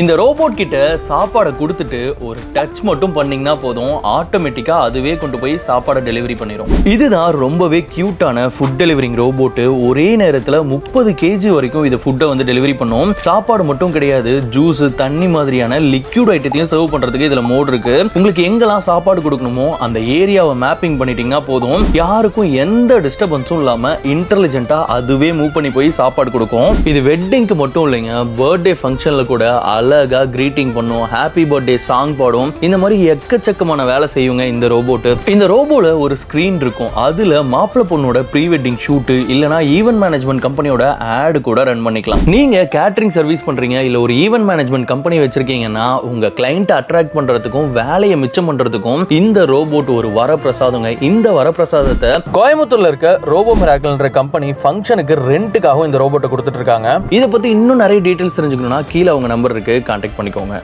இந்த ரோபோட் கிட்ட சாப்பாடை கொடுத்துட்டு ஒரு டச் மட்டும் பண்ணீங்கன்னா போதும். ஆட்டோமேட்டிக்கா அதுவே கொண்டு போய் சாப்பாடை டெலிவரி பண்ணிடும் இதுதான் ரொம்பவே கியூட்டான ஃபுட் டெலிவரிங் ரோபோட்டு ஒரே நேரத்தில் முப்பது கேஜி வரைக்கும் இது ஃபுட்டை வந்து டெலிவரி பண்ணும். சாப்பாடு மட்டும் கிடையாது ஜூஸ் தண்ணி மாதிரியான லிக்யூட் ஐட்டத்தையும் சர்வ் பண்றதுக்கு இதுல மோட் இருக்கு. உங்களுக்கு எங்கெல்லாம் சாப்பாடு கொடுக்கணுமோ அந்த ஏரியாவை மேப்பிங் பண்ணிட்டீங்கன்னா போதும். யாருக்கும் எந்த டிஸ்டர்பன்ஸும் இல்லாம இன்டெலிஜென்ட்டா அதுவே மூவ் பண்ணி போய் சாப்பாடு கொடுக்கும். இது வெட்டிங்க்கு மட்டும் இல்லைங்க பர்த்டே ஃபங்க்ஷன்ல கூட அழகா க்ரீட்டிங் பண்ணும் ஹாப்பி பர்த்டே சாங் பாடும் இந்த மாதிரி எக்கச்சக்கமான வேலை செய்யுங்க இந்த ரோபோட்டு இந்த ரோபோல ஒரு ஸ்கிரீன் இருக்கும். அதுல மாப்பிள்ளை பொண்ணோட ப்ரீ வெட்டிங் ஷூட்டு இல்லனா ஈவென்ட் மேனேஜ்மெண்ட் கம்பெனியோட ஆட் கூட ரன் பண்ணிக்கலாம். நீங்க கேட்டரிங் சர்வீஸ் பண்றீங்க இல்ல ஒரு ஈவென்ட் மேனேஜ்மெண்ட் கம்பெனி வச்சிருக்கீங்கன்னா உங்க கிளைண்ட்டை அட்ராக்ட் பண்றதுக்கும் வேலையை மிச்சம் பண்றதுக்கும் இந்த ரோபோட் ஒரு வரப்பிரசாதங்க. இந்த வரப்பிரசாதத்தை கோயம்புத்தூர்ல இருக்க ரோபோ மிராக்கல்ன்ற கம்பெனி ஃபங்க்ஷனுக்கு ரெண்ட்டுக்காகவும் இந்த ரோபோட்டை கொடுத்துட்டு இருக்காங்க. இதை பத்தி இன்னும் நிறைய டீடைல்ஸ் தெரிஞ்சுக்கணும்னா கீழே அவங்க நம்பர் இருக்கு. கான்டாக்ட் பண்ணிக்கோங்க.